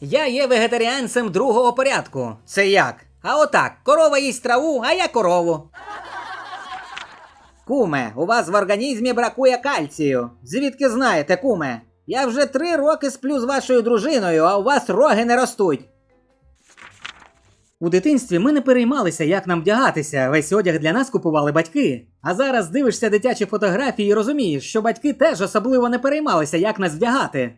Я є вегетаріанцем другого порядку. Це як? А отак, корова їсть траву, а я корову. Куме, у вас в організмі бракує кальцію. Звідки знаєте, куме? Я вже три роки сплю з вашою дружиною, а у вас роги не ростуть. У дитинстві ми не переймалися, як нам вдягатися. Весь одяг для нас купували батьки. А зараз дивишся дитячі фотографії і розумієш, що батьки теж особливо не переймалися, як нас вдягати.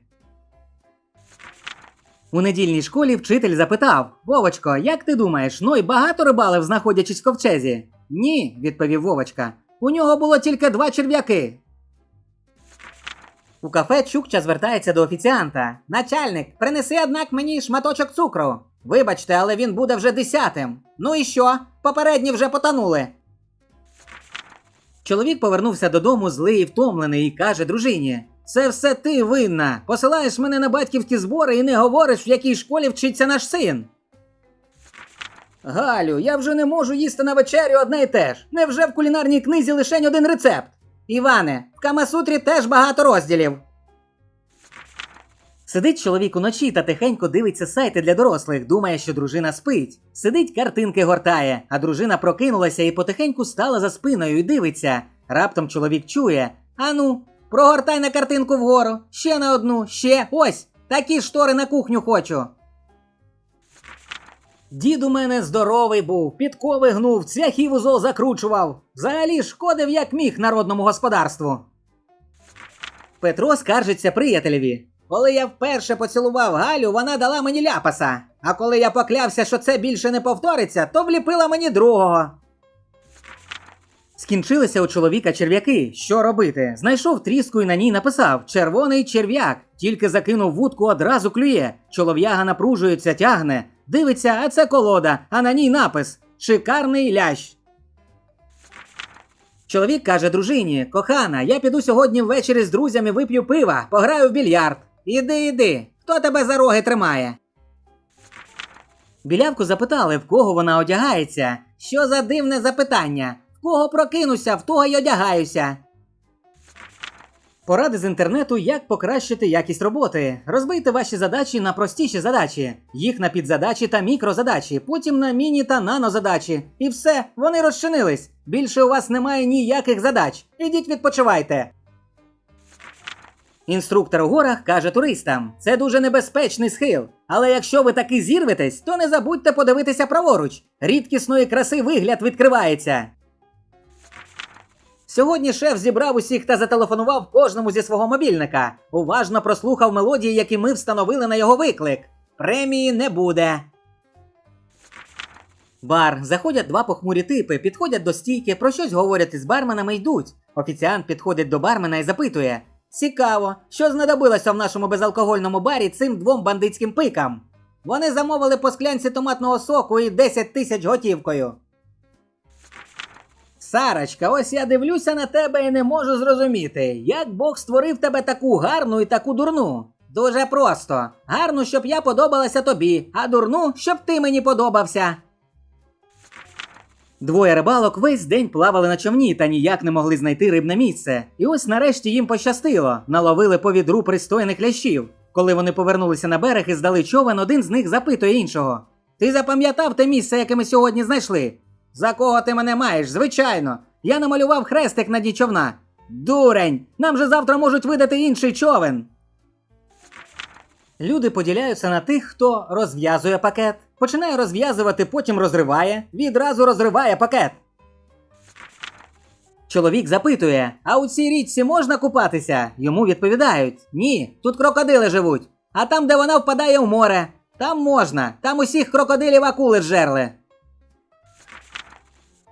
У недільній школі вчитель запитав: Вовочко, як ти думаєш, Ной багато рибалив, знаходячись в ковчезі? Ні, відповів Вовочка. У нього було тільки два черв'яки. У кафе Чукча звертається до офіціанта. Начальник, принеси однак мені шматочок цукру. Вибачте, але він буде вже десятим. Ну і що? Попередні вже потонули. Чоловік повернувся додому злий і втомлений і каже дружині: Це все ти винна. Посилаєш мене на батьківські збори і не говориш, в якій школі вчиться наш син. Галю, я вже не можу їсти на вечерю одне й те ж. Невже в кулінарній книзі лише один рецепт? Іване, в Камасутрі теж багато розділів. Сидить чоловік уночі та тихенько дивиться сайти для дорослих, думає, що дружина спить. Сидить, картинки гортає, а дружина прокинулася і потихеньку стала за спиною і дивиться. Раптом чоловік чує: Ану, прогортай на картинку вгору, ще на одну, ще ось, такі штори на кухню хочу. Дід у мене здоровий був, підкови гнув, цвяхів у зол закручував. Взагалі шкодив як міг народному господарству. Петро скаржиться приятелеві. Коли я вперше поцілував Галю, вона дала мені ляпаса. А коли я поклявся, що це більше не повториться, то вліпила мені другого. Скінчилися у чоловіка черв'яки. Що робити? Знайшов тріску і на ній написав Червоний черв'як. Тільки закинув вудку, одразу клює. Чолов'яга напружується, тягне. Дивиться, а це колода, а на ній напис Шикарний лящ. Чоловік каже дружині: Кохана, я піду сьогодні ввечері з друзями вип'ю пива, пограю в більярд. Іди, іди. Хто тебе за роги тримає? Білявку запитали, в кого вона одягається. Що за дивне запитання? Кого прокинуся, в того й одягаюся. Поради з інтернету, як покращити якість роботи. Розбийте ваші задачі на простіші задачі, їх на підзадачі та мікрозадачі, потім на міні та нанозадачі. І все, вони розчинились. Більше у вас немає ніяких задач. Ідіть відпочивайте. Інструктор у горах каже туристам: це дуже небезпечний схил. Але якщо ви таки зірветесь, то не забудьте подивитися праворуч. Рідкісної краси вигляд відкривається. Сьогодні шеф зібрав усіх та зателефонував кожному зі свого мобільника. Уважно прослухав мелодії, які ми встановили на його виклик. Премії не буде. Бар. Заходять два похмурі типи, підходять до стійки, про щось говорять із барменами йдуть. Офіціант підходить до бармена і запитує: Цікаво, що знадобилося в нашому безалкогольному барі цим двом бандитським пикам. Вони замовили по склянці томатного соку і 10 тисяч готівкою. Сарочка, ось я дивлюся на тебе і не можу зрозуміти, як Бог створив тебе таку гарну і таку дурну. Дуже просто. Гарну, щоб я подобалася тобі, а дурну, щоб ти мені подобався. Двоє рибалок весь день плавали на човні та ніяк не могли знайти рибне місце. І ось нарешті їм пощастило, наловили по відру пристойних лящів. Коли вони повернулися на берег і здали човен, один з них запитує іншого: Ти запам'ятав те місце, яке ми сьогодні знайшли? За кого ти мене маєш? Звичайно. Я намалював хрестик на дні човна. Дурень! Нам же завтра можуть видати інший човен. Люди поділяються на тих, хто розв'язує пакет, починає розв'язувати, потім розриває, відразу розриває пакет. Чоловік запитує: А у цій річці можна купатися? Йому відповідають: Ні, тут крокодили живуть. А там, де вона впадає в море, там можна, там усіх крокодилів акули жерли.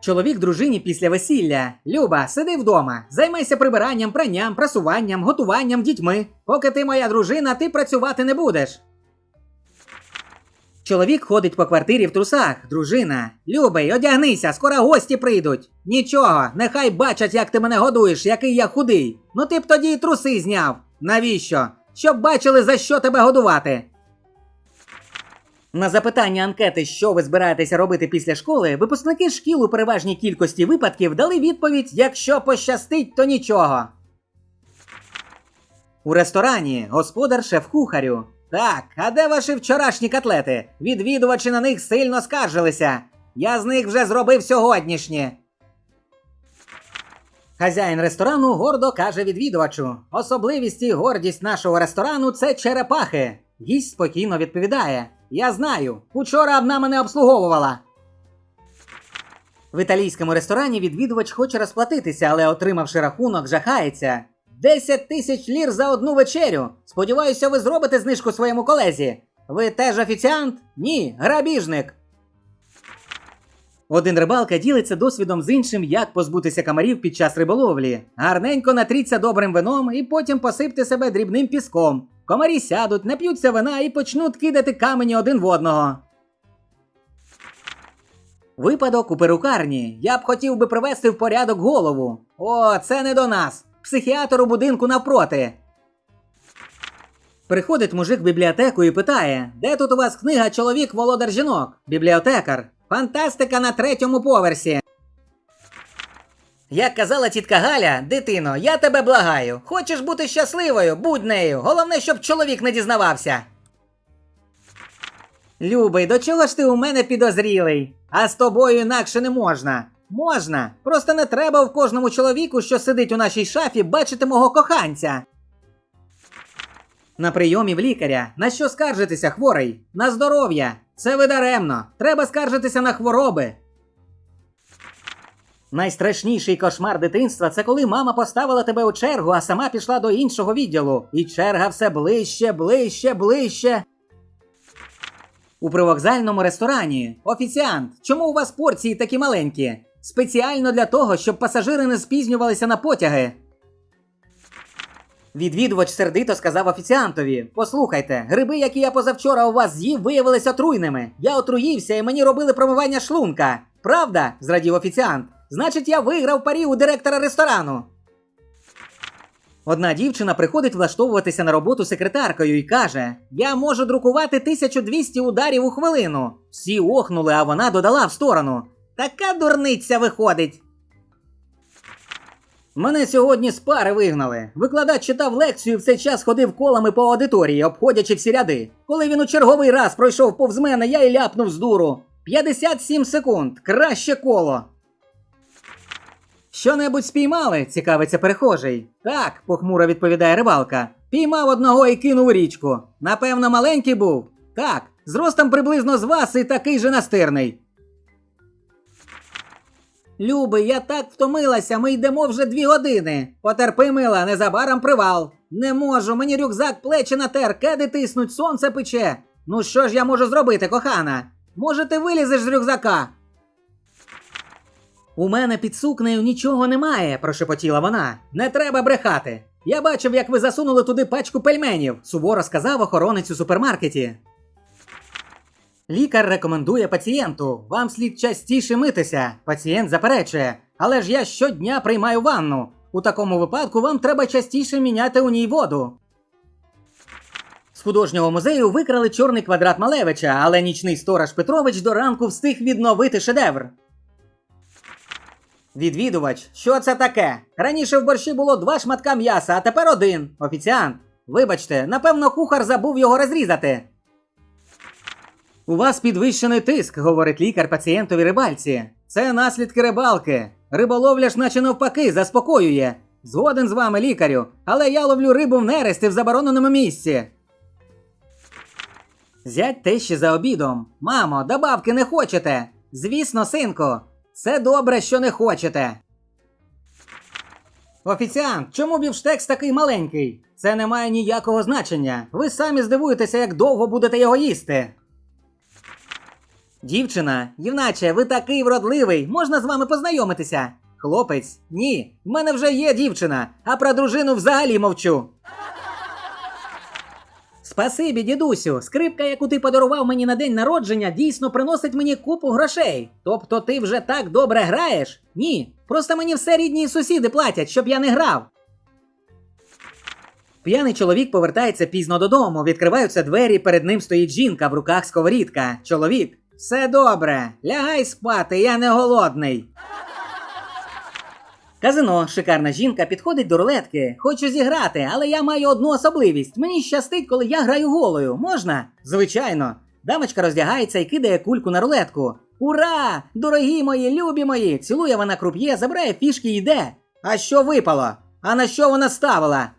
Чоловік дружині після весілля. Люба, сиди вдома, займайся прибиранням, пранням, прасуванням, готуванням, дітьми. Поки ти моя дружина, ти працювати не будеш. Чоловік ходить по квартирі в трусах. Дружина. Любий, одягнися, скоро гості прийдуть. Нічого, нехай бачать, як ти мене годуєш, який я худий. Ну ти б тоді і труси зняв. Навіщо? Щоб бачили, за що тебе годувати. На запитання анкети, що ви збираєтеся робити після школи, випускники шкіл у переважній кількості випадків дали відповідь: якщо пощастить, то нічого. У ресторані господар шеф-кухарю. Так, а де ваші вчорашні котлети? Відвідувачі на них сильно скаржилися. Я з них вже зробив сьогоднішнє. Хазяїн ресторану гордо каже відвідувачу: особливість і гордість нашого ресторану це черепахи. Гість спокійно відповідає: Я знаю, учора вона мене обслуговувала. В італійському ресторані відвідувач хоче розплатитися, але, отримавши рахунок, жахається. 10 тисяч лір за одну вечерю. Сподіваюся, ви зробите знижку своєму колезі. Ви теж офіціант? Ні, грабіжник. Один рибалка ділиться досвідом з іншим, як позбутися комарів під час риболовлі. Гарненько натріться добрим вином і потім посипте себе дрібним піском. Комарі сядуть, нап'ються вина і почнуть кидати камені один в одного. Випадок у перукарні. Я б хотів би привести в порядок голову. О, це не до нас. Психіатр у будинку навпроти. Приходить мужик в бібліотеку і питає: Де тут у вас книга Чоловік володар жінок? Бібліотекар. Фантастика на третьому поверсі. Як казала тітка Галя, дитино, я тебе благаю. Хочеш бути щасливою, будь нею. Головне, щоб чоловік не дізнавався. Любий, до чого ж ти у мене підозрілий? А з тобою інакше не можна. Можна. Просто не треба в кожному чоловіку, що сидить у нашій шафі, бачити мого коханця. На прийомі в лікаря. На що скаржитися, хворий? На здоров'я. Це ви даремно. Треба скаржитися на хвороби. Найстрашніший кошмар дитинства це коли мама поставила тебе у чергу, а сама пішла до іншого відділу. І черга все ближче, ближче, ближче. У привокзальному ресторані. Офіціант, чому у вас порції такі маленькі? Спеціально для того, щоб пасажири не спізнювалися на потяги. Відвідувач сердито сказав офіціантові: Послухайте, гриби, які я позавчора у вас з'їв, виявилися отруйними. Я отруївся і мені робили промивання шлунка. Правда? зрадів офіціант. Значить, я виграв парі у директора ресторану. Одна дівчина приходить влаштовуватися на роботу секретаркою і каже: Я можу друкувати 1200 ударів у хвилину. Всі охнули, а вона додала в сторону. Така дурниця виходить. Мене сьогодні з пари вигнали. Викладач читав лекцію і в цей час ходив колами по аудиторії, обходячи всі ряди. Коли він у черговий раз пройшов повз мене, я й ляпнув з дуру. 57 секунд. Краще коло. Що-небудь спіймали? цікавиться перехожий. Так, похмуро відповідає рибалка. Піймав одного і кинув у річку. Напевно, маленький був. Так, зростом приблизно з вас і такий же настирний. Люби, я так втомилася, ми йдемо вже дві години. Потерпи, мила, незабаром привал. Не можу, мені рюкзак плечі натер, кеди тиснуть, сонце пече. Ну що ж я можу зробити, кохана? Може, ти вилізеш з рюкзака? У мене під сукнею нічого немає, прошепотіла вона. Не треба брехати. Я бачив, як ви засунули туди пачку пельменів, суворо сказав охоронець у супермаркеті. Лікар рекомендує пацієнту: вам слід частіше митися. Пацієнт заперечує, але ж я щодня приймаю ванну. У такому випадку вам треба частіше міняти у ній воду. З художнього музею викрали чорний квадрат Малевича, але нічний сторож Петрович до ранку встиг відновити шедевр. Відвідувач, що це таке? Раніше в борщі було два шматка м'яса, а тепер один. Офіціант. Вибачте, напевно, кухар забув його розрізати. У вас підвищений тиск, говорить лікар пацієнтові рибальці. Це наслідки рибалки. Риболовля ж, наче навпаки, заспокоює. Згоден з вами, лікарю, але я ловлю рибу в нересті в забороненому місці. Зять тещі за обідом. Мамо, добавки не хочете? Звісно, синку. Це добре, що не хочете. Офіціант, чому бівштекс такий маленький? Це не має ніякого значення. Ви самі здивуєтеся, як довго будете його їсти. Дівчина, юначе, ви такий вродливий, можна з вами познайомитися. Хлопець, ні, в мене вже є дівчина, а про дружину взагалі мовчу. Спасибі, дідусю. Скрипка, яку ти подарував мені на день народження, дійсно приносить мені купу грошей. Тобто ти вже так добре граєш? Ні. Просто мені все рідні сусіди платять, щоб я не грав. П'яний чоловік повертається пізно додому. Відкриваються двері, перед ним стоїть жінка в руках сковорідка. Чоловік. Все добре, лягай спати, я не голодний. Казино, шикарна жінка, підходить до рулетки. Хочу зіграти, але я маю одну особливість. Мені щастить, коли я граю голою. Можна? Звичайно. Дамочка роздягається і кидає кульку на рулетку. Ура! Дорогі мої, любі мої! Цілує вона круп'є, забирає фішки і йде. А що випало? А на що вона ставила?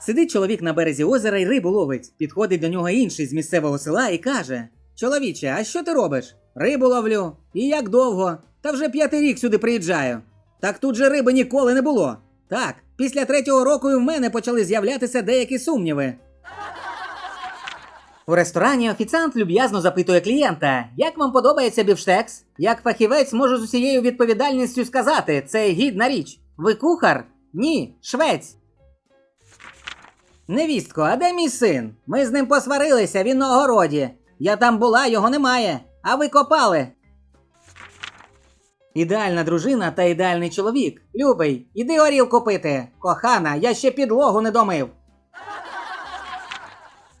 Сидить чоловік на березі озера і рибу ловить. Підходить до нього інший з місцевого села і каже: Чоловіче, а що ти робиш? Рибу ловлю. І як довго? Та вже п'ятий рік сюди приїжджаю. Так тут же риби ніколи не було. Так, після третього року і в мене почали з'являтися деякі сумніви. У ресторані офіціант люб'язно запитує клієнта, як вам подобається бівштекс? Як фахівець можу з усією відповідальністю сказати, це гідна річ. Ви кухар? Ні, швець. Невістко, а де мій син? Ми з ним посварилися, він на огороді. Я там була, його немає. А ви копали. Ідеальна дружина та ідеальний чоловік. Любий, іди горілку пити. Кохана, я ще підлогу не домив.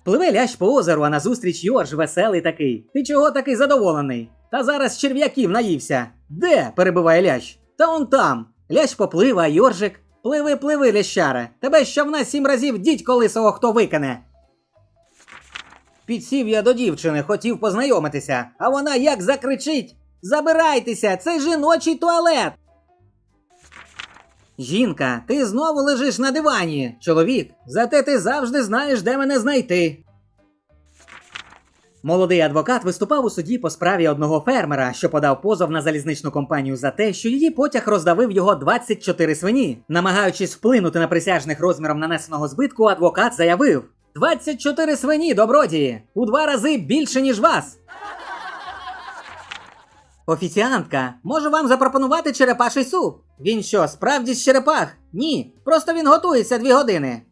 Пливе лящ по озеру, а назустріч Йорж веселий такий. Ти чого такий задоволений? Та зараз черв'яків наївся. Де? перебиває лящ. Та он там. Лящ поплив, а Йоржик. Пливи, пливи, лящаре. Тебе щовна сім разів дідько лисого хто викане. Підсів я до дівчини, хотів познайомитися, а вона як закричить: Забирайтеся, це жіночий туалет. Жінка, ти знову лежиш на дивані. Чоловік, зате ти завжди знаєш, де мене знайти. Молодий адвокат виступав у суді по справі одного фермера, що подав позов на залізничну компанію за те, що її потяг роздавив його 24 свині. Намагаючись вплинути на присяжних розміром нанесеного збитку, адвокат заявив: 24 свині, добродії! У два рази більше, ніж вас. Офіціантка, можу вам запропонувати черепаший суп. Він що, справді з черепах? Ні, просто він готується дві години.